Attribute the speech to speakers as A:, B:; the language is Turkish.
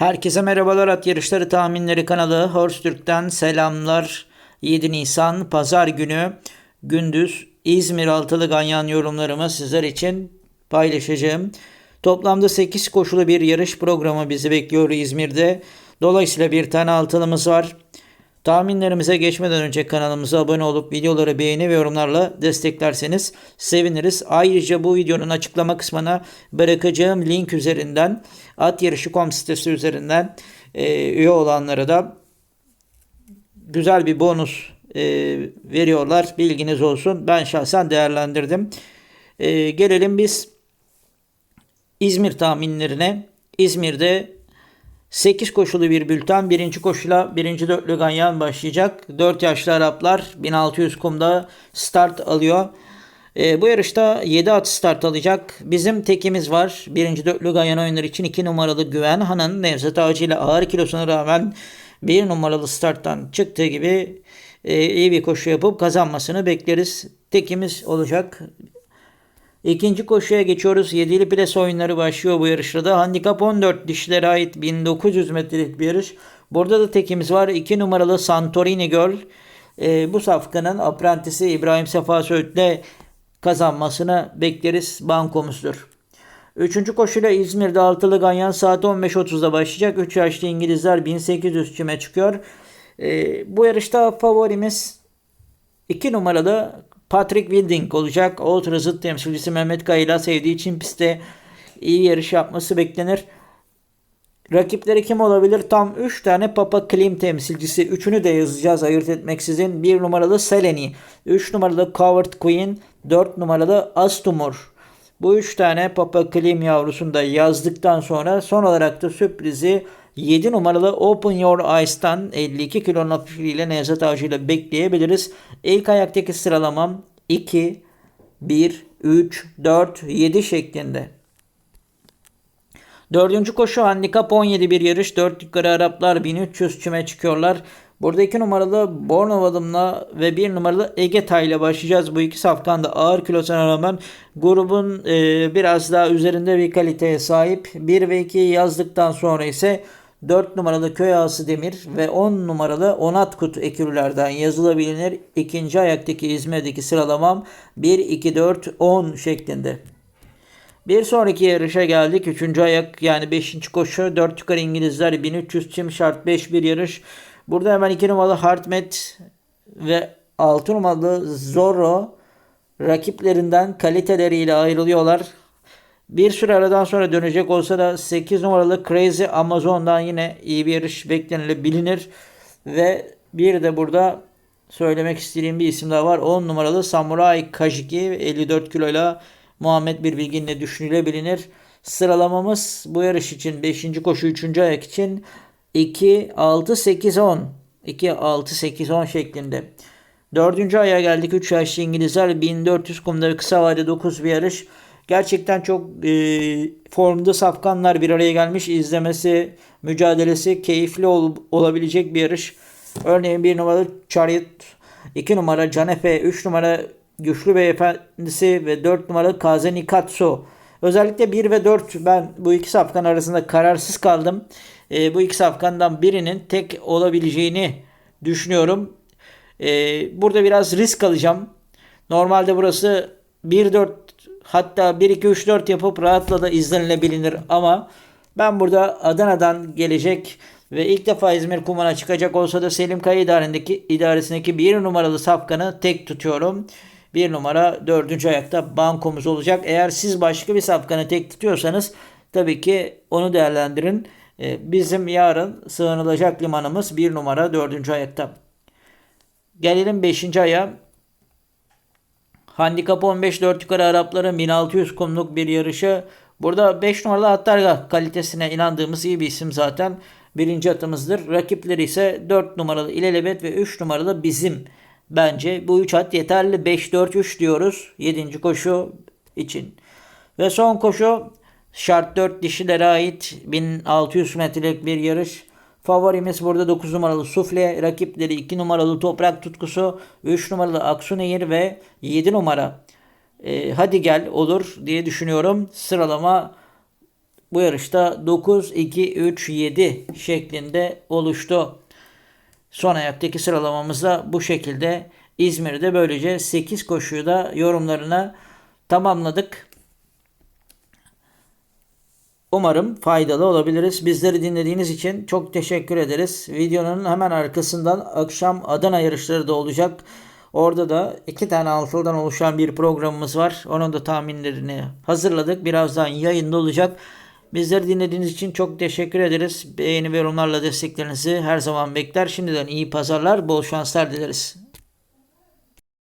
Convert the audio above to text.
A: Herkese merhabalar at yarışları tahminleri kanalı Horse Türk'ten selamlar. 7 Nisan pazar günü gündüz İzmir altılı ganyan yorumlarımı sizler için paylaşacağım. Toplamda 8 koşulu bir yarış programı bizi bekliyor İzmir'de. Dolayısıyla bir tane altılımız var. Tahminlerimize geçmeden önce kanalımıza abone olup videoları beğeni ve yorumlarla desteklerseniz seviniriz. Ayrıca bu videonun açıklama kısmına bırakacağım link üzerinden at yarışı.com sitesi üzerinden e, üye olanlara da güzel bir bonus e, veriyorlar. Bilginiz olsun. Ben şahsen değerlendirdim. E, gelelim biz İzmir tahminlerine. İzmir'de 8 koşulu bir bülten. Birinci koşula birinci dörtlü ganyan başlayacak. 4 yaşlı Araplar 1600 kumda start alıyor. E, bu yarışta 7 at start alacak. Bizim tekimiz var. Birinci dörtlü ganyan oyunları için 2 numaralı Güven Han'ın Nevzat Ağacı ile ağır kilosuna rağmen 1 numaralı starttan çıktığı gibi e, iyi bir koşu yapıp kazanmasını bekleriz. Tekimiz olacak. İkinci koşuya geçiyoruz. Yedili pres oyunları başlıyor bu yarışta da. Handikap 14 dişlere ait 1900 metrelik bir yarış. Burada da tekimiz var. 2 numaralı Santorini Girl. E, bu safkanın aprentisi İbrahim Sefa Söğüt'le kazanmasını bekleriz. Bankomuzdur. Üçüncü koşuyla İzmir'de altılı ganyan saat 15.30'da başlayacak. 3 yaşlı İngilizler 1800 çime çıkıyor. E, bu yarışta favorimiz 2 numaralı Patrick Wilding olacak. Old Trafford temsilcisi Mehmet Kayla sevdiği için pistte iyi yarış yapması beklenir. Rakipleri kim olabilir? Tam 3 tane Papa Klim temsilcisi. Üçünü de yazacağız ayırt etmeksizin. 1 numaralı Seleni, 3 numaralı Coward Queen, 4 numaralı Astumur. Bu 3 tane Papa Klim yavrusunu da yazdıktan sonra son olarak da sürprizi 7 numaralı Open Your Eyes'tan 52 kilonun hafifliğiyle Nevzat Avcı ile bekleyebiliriz. İlk ayaktaki sıralamam 2, 1, 3, 4, 7 şeklinde. Dördüncü koşu handikap 17 bir yarış. 4 yukarı Araplar 1300 çime çıkıyorlar. Burada 2 numaralı Bornov adımla ve 1 numaralı Egeta ile başlayacağız. Bu iki safkan da ağır kilosuna rağmen grubun e, biraz daha üzerinde bir kaliteye sahip. 1 ve 2 yazdıktan sonra ise 4 numaralı Köy Ağası Demir ve 10 numaralı Onatkut ekürlerden yazılabilir. İkinci ayaktaki İzmir'deki sıralamam 1, 2, 4, 10 şeklinde. Bir sonraki yarışa geldik. Üçüncü ayak yani 5. koşu. 4 yukarı İngilizler 1300 çim şart 5 bir yarış. Burada hemen 2 numaralı Hartmet ve 6 numaralı Zorro rakiplerinden kaliteleriyle ayrılıyorlar. Bir süre aradan sonra dönecek olsa da 8 numaralı Crazy Amazon'dan yine iyi bir yarış beklenilebilir. Ve bir de burada söylemek istediğim bir isim daha var. 10 numaralı Samurai Kajiki 54 kiloyla Muhammed bir bilginle düşünülebilir. Sıralamamız bu yarış için 5. koşu 3. ayak için 2, 6, 8, 10. 2, 6, 8, 10 şeklinde. Dördüncü aya geldik. 3 yaşlı İngilizler 1400 kumda kısa vade 9 bir yarış. Gerçekten çok e, formda safkanlar bir araya gelmiş. izlemesi, mücadelesi keyifli ol, olabilecek bir yarış. Örneğin bir numaralı Chariot, 2 numara Canefe, 3 numara Güçlü Beyefendisi ve 4 numaralı Kazeni Katsu. Özellikle 1 ve 4 ben bu iki safkan arasında kararsız kaldım. E, bu iki safkandan birinin tek olabileceğini düşünüyorum. E, burada biraz risk alacağım. Normalde burası 1-4 hatta 1-2-3-4 yapıp rahatla da izlenilebilir ama ben burada Adana'dan gelecek ve ilk defa İzmir Kuman'a çıkacak olsa da Selim Kaya idaresindeki, idaresindeki bir numaralı safkanı tek tutuyorum. Bir numara dördüncü ayakta bankomuz olacak. Eğer siz başka bir safkanı tek tutuyorsanız tabii ki onu değerlendirin. Ee, bizim yarın sığınılacak limanımız bir numara dördüncü ayakta. Gelelim beşinci aya. Handikap 15 4 yukarı Arapların 1600 kumluk bir yarışı. Burada 5 numaralı Attarga kalitesine inandığımız iyi bir isim zaten. Birinci atımızdır. Rakipleri ise 4 numaralı İlelebet ve 3 numaralı bizim. Bence bu 3 at yeterli. 5-4-3 diyoruz 7. koşu için. Ve son koşu şart 4 dişilere ait 1600 metrelik bir yarış. Favorimiz burada 9 numaralı Sufle, rakipleri 2 numaralı Toprak Tutkusu, 3 numaralı Aksunehir ve 7 numara e, Hadi Gel olur diye düşünüyorum. Sıralama bu yarışta 9, 2, 3, 7 şeklinde oluştu. Son ayaktaki sıralamamızda bu şekilde İzmir'de böylece 8 koşuyu da yorumlarına tamamladık. Umarım faydalı olabiliriz. Bizleri dinlediğiniz için çok teşekkür ederiz. Videonun hemen arkasından akşam Adana yarışları da olacak. Orada da iki tane altıldan oluşan bir programımız var. Onun da tahminlerini hazırladık. Birazdan yayında olacak. Bizleri dinlediğiniz için çok teşekkür ederiz. Beğeni ve yorumlarla desteklerinizi her zaman bekler. Şimdiden iyi pazarlar, bol şanslar dileriz.